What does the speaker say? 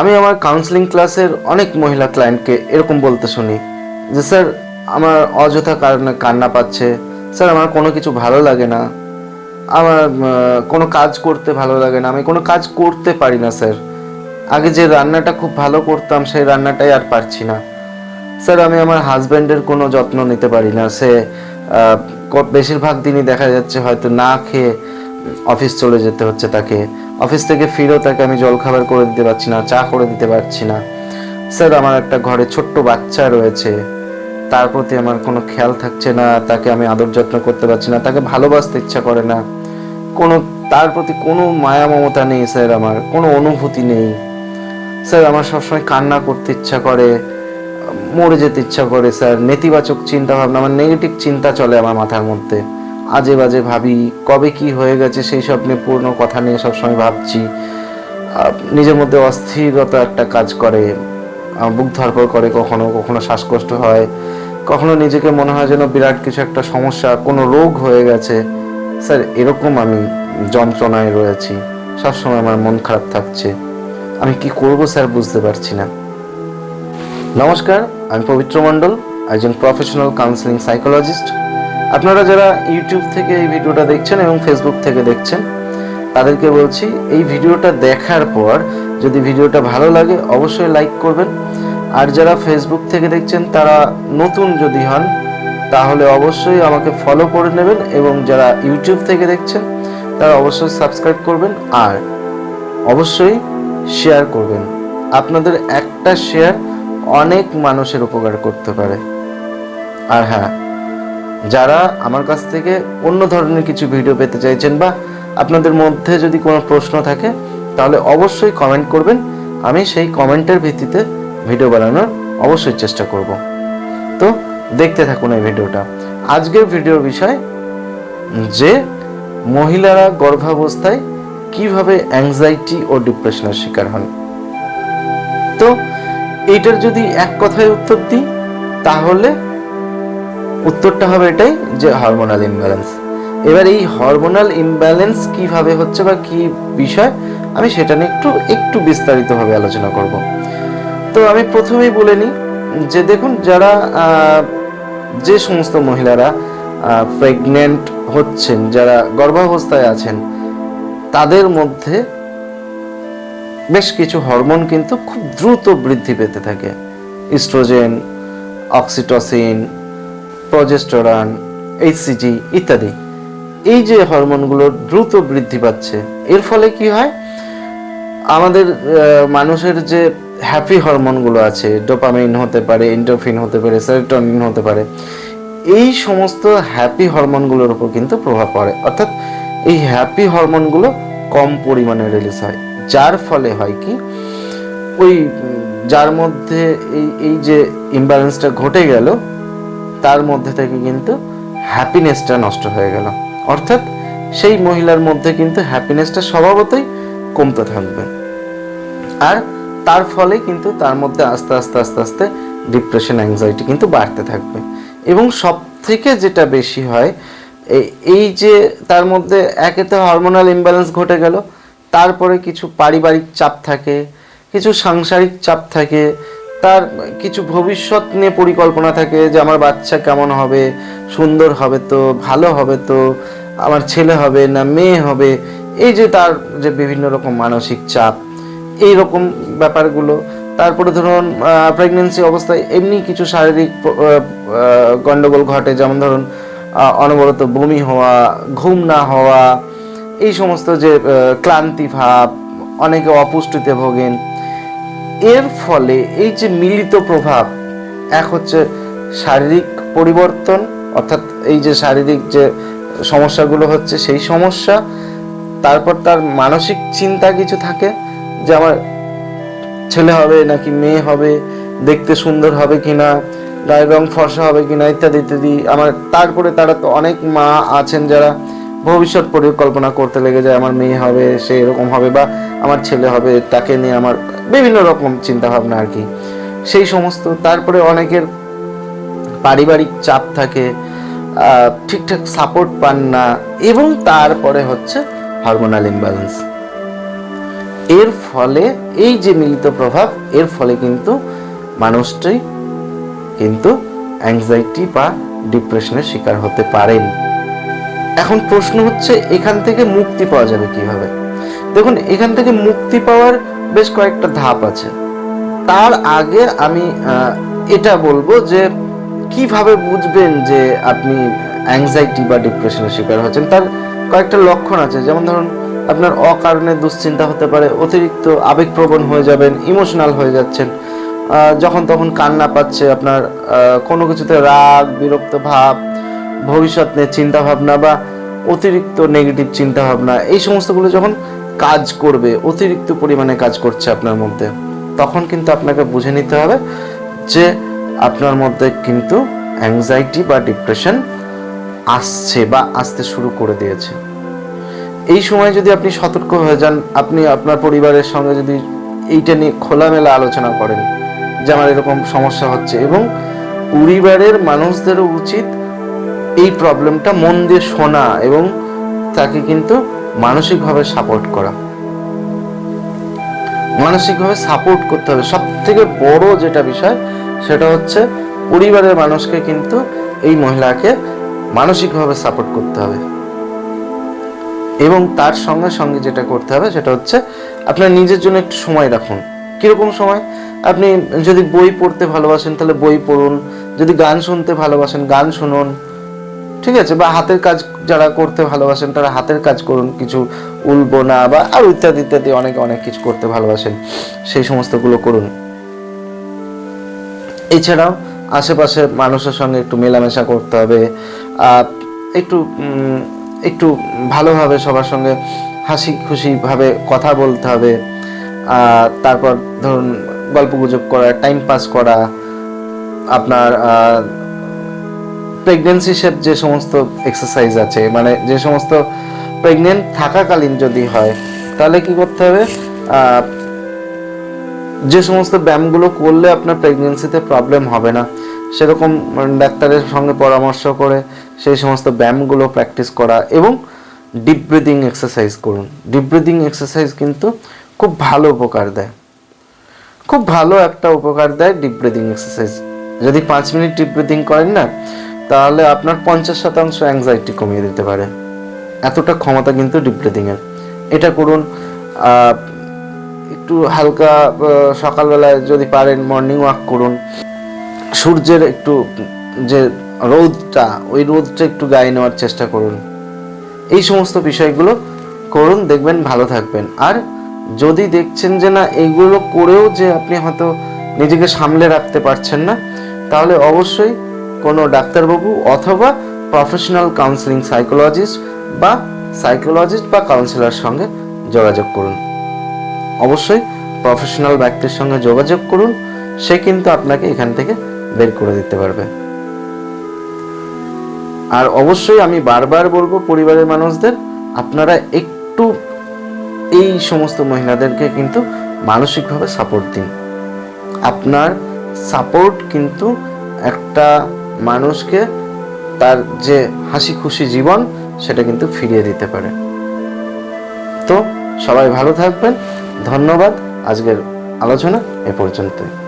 আমি আমার কাউন্সিলিং ক্লাসের অনেক মহিলা ক্লায়েন্টকে এরকম বলতে শুনি যে, স্যার, আমার অযথা কারণে কান্না পাচ্ছে। স্যার, আমার কোনো কিছু ভালো লাগে না। আমার কোনো কাজ করতে ভালো লাগে না। আমি কোনো কাজ করতে পারি না, স্যার। আগে যে রান্নাটা খুব ভালো করতাম, সেই রান্নাটাই আর পারছি না। স্যার, আমি আমার হাজব্যান্ডের কোনো যত্ন নিতে পারি না। সে বেশিরভাগ দিনই দেখা যাচ্ছে হয়তো না খেয়ে অফিস চলে যেতে হচ্ছে তাকে। অফিস থেকে ফিরেও তাকে আমি জলখাবার করে দিতে পারছি না, চা করে দিতে পারছি না। স্যার, আমার একটা ঘরে ছোট্ট বাচ্চা রয়েছে। তার প্রতি আমার কোনো খেয়াল থাকছে না, তাকে আমি আদর যত্ন করতে পারছি না, তাকে ভালোবাসতে ইচ্ছা করে না। কোনো, তার প্রতি কোনো মায়া মমতা নেই স্যার আমার, কোনো অনুভূতি নেই। স্যার, আমার সবসময় কান্না করতে ইচ্ছা করে, মরে যেতে ইচ্ছা করে, স্যার। নেতিবাচক চিন্তা ভাবনা আমার নেগেটিভ চিন্তা চলে আমার মাথার মধ্যে। আজে বাজে ভাবি, কবে কি হয়ে গেছে সেই সব নিয়ে পূর্ণ কথা নিয়ে সবসময় ভাবছি। নিজের মধ্যে অস্থিরতা একটা কাজ করে। বুক ধরপড় করে কখনো কখনো শ্বাসকষ্ট হয়। কখনো নিজেকে মনে হয় যেন বিরাট কিছু একটা সমস্যা, কোনো রোগ হয়ে গেছে। স্যার, এরকম আমি যন্ত্রণায় রয়েছি। সবসময় আমার মন খারাপ থাকছে। আমি কি করব স্যার বুঝতে পারছি না। নমস্কার, আমি পবিত্র মণ্ডল, একজন প্রফেশনাল কাউন্সিলিং সাইকোলজিস্ট আপনারা যারা ইউটিউব থেকে এই ভিডিওটা দেখছেন এবং ফেসবুক থেকে দেখছেন, তাদেরকে বলছি, এই ভিডিওটা দেখার পর যদি ভিডিওটা ভালো লাগে, অবশ্যই লাইক করবেন। আর যারা ফেসবুক থেকে দেখছেন, তারা নতুন যদি হন, তাহলে অবশ্যই আমাকে ফলো করে নেবেন এবং যারা ইউটিউব থেকে দেখছেন, তারা অবশ্যই সাবস্ক্রাইব করবেন আর অবশ্যই শেয়ার করবেন। আপনাদের একটা শেয়ার অনেক মানুষের উপকার করতে পারে। আর হ্যাঁ যারা আমার কাছ থেকে অন্য ধরনের কিছু ভিডিও পেতে চাইছেন বা আপনাদের মধ্যে যদি কোনো প্রশ্ন থাকে, তাহলে অবশ্যই কমেন্ট করবেন। আমি সেই কমেন্টের ভিত্তিতে ভিডিও বানানোর অবশ্যই চেষ্টা করব। তো দেখতে থাকুন এই ভিডিওটা আজকের ভিডিওর বিষয়, যে মহিলারা গর্ভাবস্থায় কীভাবে অ্যাংজাইটি ও ডিপ্রেশনের শিকার হন। তো এইটার যদি এক কথায় উত্তর দিই, তাহলে উত্তরটা হবে এটাই যে হরমোনাল ইমব্যালেন্স এবার এই হরমোনাল ইমব্যালেন্স কীভাবে হচ্ছে বা কি বিষয়, আমি সেটা নিয়ে একটু একটু বিস্তারিতভাবে আলোচনা করব। তো আমি প্রথমেই বলে নিই যে দেখুন, যারা যে সমস্ত মহিলারা প্রেগনেন্ট হচ্ছেন, যারা গর্ভাবস্থায় আছেন, তাদের মধ্যে বেশ কিছু হরমোন কিন্তু খুব দ্রুত বৃদ্ধি পেতে থাকে। ইস্ট্রোজেন অক্সিটোসিন প্রজেস্টোরান এইচসিজি ইত্যাদি। এই যে হরমোনগুলো দ্রুত বৃদ্ধি পাচ্ছে, এর ফলে কি হয়? আমাদের মানুষের যে হ্যাপি হরমোনগুলো আছে ডোপামিন হতে পারে এন্ডোফিন হতে পারে সেরোটোনিন হতে পারে, এই সমস্ত হ্যাপি হরমোনগুলোর উপর কিন্তু প্রভাব পড়ে। অর্থাৎ এই হ্যাপি হরমোনগুলো কম পরিমাণে রিলিজ হয়। যার ফলে হয় কি? ওই যার মধ্যে এই এই যে ইমব্যালেন্সটা ঘটে গেল তার মধ্যে থেকে কিন্তু হ্যাপিনেসটা নষ্ট হয়ে গেল। অর্থাৎ সেই মহিলার মধ্যে কিন্তু হ্যাপিনেসটা স্বভাবতই কমতে থাকবে। আর তার ফলে কিন্তু তার মধ্যে আস্তে আস্তে আস্তে আস্তে ডিপ্রেশন অ্যাংজাইটি কিন্তু বাড়তে থাকবে। এবং সব থেকে যেটা বেশি হয় এই- যে তার মধ্যে একে তো হরমোনাল ইমব্যালেন্স ঘটে গেল, তারপরে কিছু পারিবারিক চাপ থাকে, কিছু সাংসারিক চাপ থাকে তার কিছু ভবিষ্যৎ নিয়ে পরিকল্পনা থাকে যে আমার বাচ্চা কেমন হবে, সুন্দর হবে তো, ভালো হবে তো, আমার ছেলে হবে না মেয়ে হবে, এই যে তার যে বিভিন্ন রকম মানসিক চাপ, এই রকম ব্যাপারগুলো। তারপরে ধরুন প্রেগনেন্সি অবস্থায় এমনি কিছু শারীরিক গন্ডগোল ঘটে, যেমন ধরুন অনবরত বমি হওয়া, ঘুম না হওয়া, এই সমস্ত যে ক্লান্তি ভাব, অনেকে অপুষ্টিতে ভোগেন এর ফলে এই যে মিলিত প্রভাব, এক হচ্ছে শারীরিক পরিবর্তন, অর্থাৎ এই যে শারীরিক যে সমস্যাগুলো হচ্ছে সেই সমস্যা, তারপর তার মানসিক চিন্তা কিছু থাকে, যে আমার ছেলে হবে নাকি মেয়ে হবে, দেখতে সুন্দর হবে কিনা, গায়ের রং ফর্সা হবে কিনা ইত্যাদি ইত্যাদি। আমার তারপরে তারা তো অনেক মা আছেন যারা ভবিষ্যৎ পরিকল্পনা করতে লেগে যায়, আমার মেয়ে হবে, সে এরকম হবে বা আমার ছেলে হবে, তাকে নিয়ে আমার বিভিন্ন রকম চিন্তা ভাবনা আর কি। সেই সমস্ত, তারপরে অনেকের পারিবারিক চাপ থাকে ঠিকঠাক সাপোর্ট পান না, এবং তারপরে হচ্ছে হরমোনাল ইমব্যালেন্স এর ফলে, এই যে মিলিত প্রভাব, এর ফলে কিন্তু মানুষটি কিন্তু অ্যাংজাইটি বা ডিপ্রেশনের শিকার হতে পারেন। এখন প্রশ্ন হচ্ছে, এখান থেকে মুক্তি পাওয়া যাবে কীভাবে? দেখুন, এখান থেকে মুক্তি পাওয়ার বেশ কয়েকটা ধাপ আছে। তার আগে আমি এটা বলব যে কীভাবে বুঝবেন যে আপনি অ্যাংজাইটি বা ডিপ্রেশনের শিকার হচ্ছেন, তার কয়েকটা লক্ষণ আছে। যেমন ধরুন, আপনার অকারণে দুশ্চিন্তা হতে পারে, অতিরিক্ত আবেগপ্রবণ হয়ে যাবেন ইমোশনাল হয়ে যাচ্ছেন যখন তখন কান্না পাচ্ছে, আপনার কোনো কিছুতে রাগ, বিরক্ত ভাব, ভবিষ্যৎ নিয়ে চিন্তা ভাবনা বা অতিরিক্ত নেগেটিভ চিন্তাভাবনা এই সমস্তগুলো যখন কাজ করবে, অতিরিক্ত পরিমাণে কাজ করছে আপনার মধ্যে, তখন কিন্তু আপনাকে বুঝে নিতে হবে যে আপনার মধ্যে কিন্তু অ্যাংজাইটি বা ডিপ্রেশন আসছে বা আসতে শুরু করে দিয়েছে। এই সময় যদি আপনি সতর্ক হয়ে যান, আপনি আপনার পরিবারের সঙ্গে যদি এইটা নিয়ে খোলামেলা আলোচনা করেন যে আমার এরকম সমস্যা হচ্ছে এবং পরিবারের মানুষদেরও উচিত এই প্রবলেমটা মন দিয়ে শোনা এবং তাকে কিন্তু মানসিকভাবে সাপোর্ট করা। মানসিকভাবে সাপোর্ট করতে হবে। সব থেকে বড় যেটা বিষয়, সেটা হচ্ছে পরিবারের মানুষকে কিন্তু এই মহিলাকে মানসিকভাবে সাপোর্ট করতে হবে। এবং তার সঙ্গে সঙ্গে যেটা করতে হবে, সেটা হচ্ছে আপনার নিজের জন্য একটু সময় রাখুন। কীরকম সময়? আপনি যদি বই পড়তে ভালোবাসেন, তাহলে বই পড়ুন। যদি গান শুনতে ভালোবাসেন, গান শুনুন। ঠিক আছে, বা হাতের কাজ যারা করতে ভালোবাসেন, তারা হাতের কাজ করুন, কিছু উল বোনা বা আর ইত্যাদি ইত্যাদি অনেক অনেক কিছু করতে ভালোবাসেন, সেই সমস্তগুলো করুন। এছাড়াও আশেপাশে মানুষের সঙ্গে একটু মেলামেশা করতে হবে একটু একটু ভালোভাবে সবার সঙ্গে হাসি খুশিভাবে কথা বলতে হবে তারপর ধরুন গল্প গুজব করা টাইম পাস করা, আপনার প্রেগনেন্সি শেপ যে সমস্ত এক্সারসাইজ আছে মানে যে সমস্ত প্রেগনেন্ট থাকাকালীন যদি হয়, তাহলে কি করতে হবে? যে সমস্ত ব্যায়ামগুলো করলে আপনার প্রেগনেন্সিতে প্রবলেম হবে না। সেরকম ডাক্তারের সঙ্গে পরামর্শ করে সেই সমস্ত ব্যায়ামগুলো প্র্যাকটিস করা এবং ডিপ ব্রিদিং এক্সারসাইজ করুন। ডিপ ব্রিদিং এক্সারসাইজ কিন্তু খুব ভালো উপকার দেয়। খুব ভালো একটা উপকার দেয় ডিপ ব্রিদিং এক্সারসাইজ যদি পাঁচ মিনিট ডিপ ব্রিদিং করেন না তাহলে আপনার পঞ্চাশ শতাংশ অ্যাংজাইটি কমিয়ে দিতে পারে। এতটা ক্ষমতা কিন্তু ডিপ ব্রিদিং এর এটা করুন একটু হালকা সকালবেলায় যদি পারেন মর্নিং ওয়াক করুন। সূর্যের একটু, যে রোদটা, ওই রোদটা একটু গায়ে নেওয়ার চেষ্টা করুন। এই সমস্ত বিষয়গুলো করুন, দেখবেন ভালো থাকবেন। আর যদি দেখছেন যে না এইগুলো করেও যে আপনি হয়তো নিজেকে সামলে রাখতে পারছেন না, তাহলে অবশ্যই কোনো ডাক্তারবাবু অথবা প্রফেশনাল কাউন্সিলিং সাইকোলজিস্ট বা সাইকোলজিস্ট বা কাউন্সিলর সঙ্গে যোগাযোগ করুন। অবশ্যই প্রফেশনাল ব্যক্তির সঙ্গে যোগাযোগ করুন, সে কিন্তু আপনাকে এখান থেকে বের করে দিতে পারবে। আর অবশ্যই আমি বারবার বলব, পরিবারের মানুষদের, আপনারা একটু এই সমস্ত মহিলাদেরকে কিন্তু মানসিকভাবে সাপোর্ট দিন। আপনার সাপোর্ট কিন্তু একটা মানুষকে তার যে হাসি খুশি জীবন, সেটা কিন্তু ফিরিয়ে দিতে পারে। তো সবাই ভালো থাকবেন। ধন্যবাদ। আজকের আলোচনা এ পর্যন্তই।